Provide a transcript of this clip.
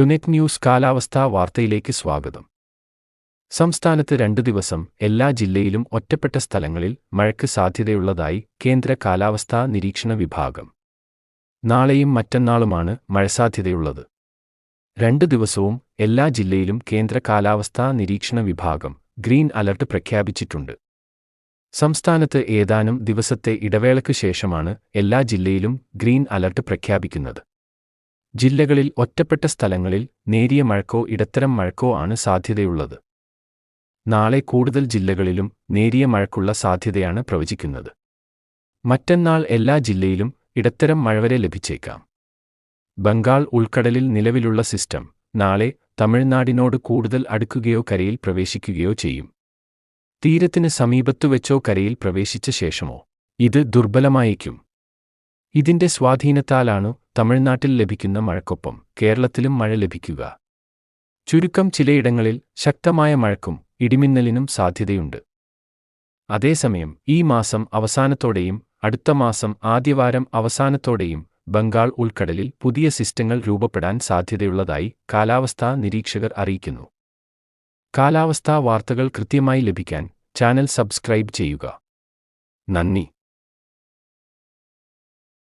ടുനെറ്റ് news കാലാവസ്ഥാ വാർത്തയിലേക്ക് സ്വാഗതം. സംസ്ഥാനത്ത് രണ്ടു ദിവസം എല്ലാ ജില്ലയിലും ഒറ്റപ്പെട്ട സ്ഥലങ്ങളിൽ മഴയ്ക്ക് സാധ്യതയുള്ളതായി കേന്ദ്ര കാലാവസ്ഥാ നിരീക്ഷണ വിഭാഗം. നാളെയും മറ്റന്നാളുമാണ് മഴ സാധ്യതയുള്ളത്. രണ്ട് ദിവസവും എല്ലാ ജില്ലയിലും കേന്ദ്ര കാലാവസ്ഥാ നിരീക്ഷണ വിഭാഗം ഗ്രീൻ അലർട്ട് പ്രഖ്യാപിച്ചിട്ടുണ്ട്. സംസ്ഥാനത്ത് ഏതാനും ദിവസത്തെ ഇടവേളയ്ക്കു ശേഷമാണ് എല്ലാ ജില്ലയിലും ഗ്രീൻ അലർട്ട് പ്രഖ്യാപിക്കുന്നത്. ജില്ലകളിൽ ഒറ്റപ്പെട്ട സ്ഥലങ്ങളിൽ നേരിയ മഴക്കോ ഇടത്തരം മഴക്കോ ആണ് സാധ്യതയുള്ളത്. നാളെ കൂടുതൽ ജില്ലകളിലും നേരിയ മഴക്കുള്ള സാധ്യതയാണ് പ്രവചിക്കുന്നത്. മറ്റന്നാൾ എല്ലാ ജില്ലയിലും ഇടത്തരം മഴവരെ ലഭിച്ചേക്കാം. ബംഗാൾ ഉൾക്കടലിൽ നിലവിലുള്ള സിസ്റ്റം നാളെ തമിഴ്നാടിനോട് കൂടുതൽ അടുക്കുകയോ കരയിൽ പ്രവേശിക്കുകയോ ചെയ്യും. തീരത്തിന് സമീപത്തു വെച്ചോ കരയിൽ പ്രവേശിച്ച ശേഷമോ. ഇത് ദുർബലമായേക്കും. ഇതിന്റെ സ്വാധീനത്താലാണു തമിഴ്നാട്ടിൽ ലഭിക്കുന്ന മഴക്കൊപ്പം കേരളത്തിലും മഴ ലഭിക്കുക. ചുരുക്കം ചിലയിടങ്ങളിൽ ശക്തമായ മഴക്കും ഇടിമിന്നലിനും സാധ്യതയുണ്ട്. അതേസമയം ഈ മാസം അവസാനത്തോടെയും അടുത്ത മാസം ആദ്യവാരം അവസാനത്തോടെയും ബംഗാൾ ഉൾക്കടലിൽ പുതിയ സിസ്റ്റങ്ങൾ രൂപപ്പെടാൻ സാധ്യതയുള്ളതായി കാലാവസ്ഥാ നിരീക്ഷകർ അറിയിക്കുന്നു. കാലാവസ്ഥാ വാർത്തകൾ കൃത്യമായി ലഭിക്കാൻ ചാനൽ സബ്സ്ക്രൈബ് ചെയ്യുക. നന്ദി.